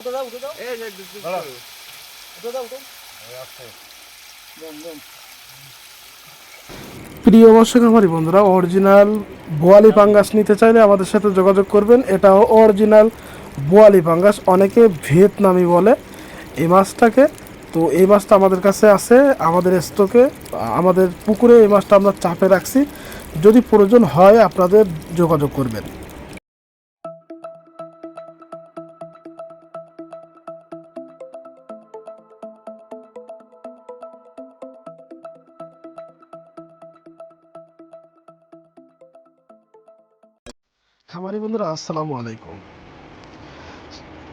উঠে দাও উঠে দাও এই যে দুধ দুধ দাঁড়া। করো। উঠে দাও উঠে আছে দেন দেন প্রিয় মৎস্য খামারি বন্ধুরা অরিজিনাল বোয়ালি পাঙ্গাস নিতে চাইলে আমাদের সাথে যোগাযোগ করবেন। এটাও অরিজিনাল বোয়ালি পাঙ্গাস অনেকে ভিয়েতনামি বলে এই মাছটাকে। তো এই মাছটা আমাদের কাছে আছে আমাদের স্টকে আমাদের পুকুরে এই মাছটা আমরা চাপে রাখছি। যদি প্রয়োজন হয় আপনাদের যোগাযোগ করবেন। খামারি বন্ধুরা, আসসালামু আলাইকুম।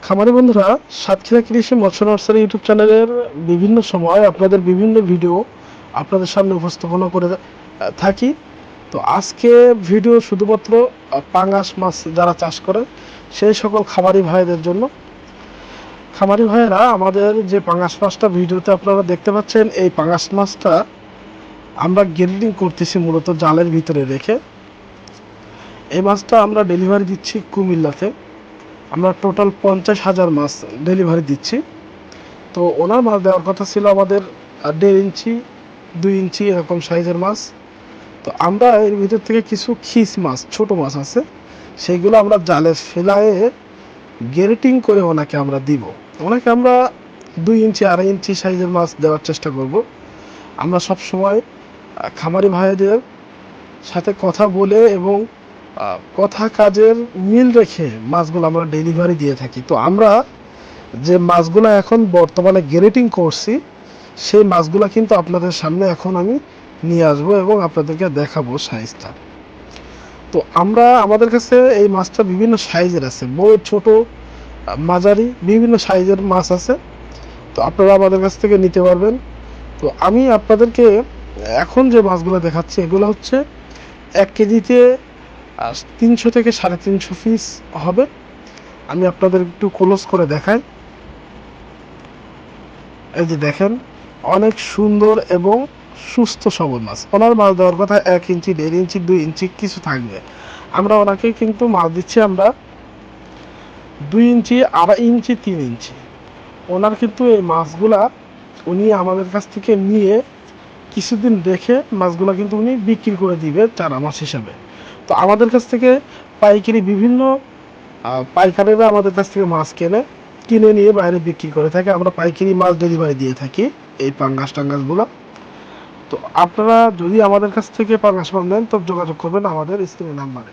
খামারি বন্ধুরা, সাতক্ষীরা কৃষি মৎস্য নার্সারি ইউটিউব চ্যানেলের বিভিন্ন সময় আপনাদের বিভিন্ন ভিডিও আপনাদের সামনে উপস্থাপনা করে থাকি। তো আজকে ভিডিও শুধুমাত্র পাঙ্গাস মাছ যারা চাষ করে, সেই সকল খামারি ভাইদের জন্য। খামারি ভাইয়েরা, আমাদের যে পাঙ্গাস মাছটা ভিডিওতে আপনারা দেখতে পাচ্ছেন, এই পাঙ্গাস মাছটা আমরা গ্রেডিং করতেছি মূলত জালের ভিতরে রেখে। এই মাছটা আমরা ডেলিভারি দিচ্ছি কুমিল্লাতে। আমরা টোটাল পঞ্চাশ হাজার মাছ ডেলিভারি দিচ্ছি। তো ওনার মাছ দেওয়ার কথা ছিল আমাদের দেড় ইঞ্চি, দুই ইঞ্চি এরকম সাইজের মাছ। তো আমরা এর ভিতর থেকে কিছু খিস মাছ, ছোট মাছ আছে সেইগুলো আমরা জালে ফেলায়ে গ্রেটিং করে ওনাকে আমরা দিব। ওনাকে আমরা দুই ইঞ্চি, আড়াই ইঞ্চি সাইজের মাছ দেওয়ার চেষ্টা করব। আমরা সব সময় খামারি ভাইদের সাথে কথা বলে এবং কথা কাজের মিল রেখে মাছগুলো আমরা ডেলিভারি দিয়ে থাকি। তো আমরা যে মাছগুলো এখন বর্তমানে গ্রেটিং করছি, সেই মাছগুলো কিন্তু আপনাদের সামনে এখন আমি নিয়ে আসব এবং আপনাদেরকে দেখাবো সাইজটা। তো আমরা আমাদের কাছে এই মাছটা বিভিন্ন সাইজের আছে। বড়, ছোট, মাঝারি, বিভিন্ন সাইজের মাছ আছে। তো আপনারা আমাদের কাছ থেকে নিতে পারবেন। তো আমি আপনাদেরকে এখন যে মাছগুলো দেখাচ্ছি, এগুলো হচ্ছে এক কেজিতে তিনশো থেকে সাড়ে তিনশো পিস হবে। আমি আপনাদের একটু ক্লোজ করে দেখাই। এই যে দেখেন, অনেক সুন্দর এবং সুস্থ সবল মাছ। ওনার মাছ দেওয়ার কথা এক ইঞ্চি, দেড় ইঞ্চি, দুই ইঞ্চি কিছু থাকবে। আমরা ওনাকে কিন্তু মাছ দিচ্ছি আমরা দুই ইঞ্চি, আড়াই ইঞ্চি, তিন ইঞ্চি। ওনার কিন্তু এই মাছগুলা উনি আমাদের কাছ থেকে নিয়ে কিছুদিন রেখে মাছগুলো কিন্তু উনি বিক্রি করে দিবে চারা মাছ হিসাবে। তো আমাদের কাছ থেকে পাইকারি বিভিন্ন পাইকারেরা আমাদের কাছ থেকে মাছ কেনে, কিনে নিয়ে বাইরে বিক্রি করে থাকে। আমরা পাইকারি মাছ ডেলিভারি দিয়ে থাকি এই পাঙ্গাস টাঙ্গাসগুলো। তো আপনারা যদি আমাদের কাছ থেকে পাঙ্গাস মাছ নেন, তো যোগাযোগ করবেন আমাদের স্ক্রিনের নাম্বারে।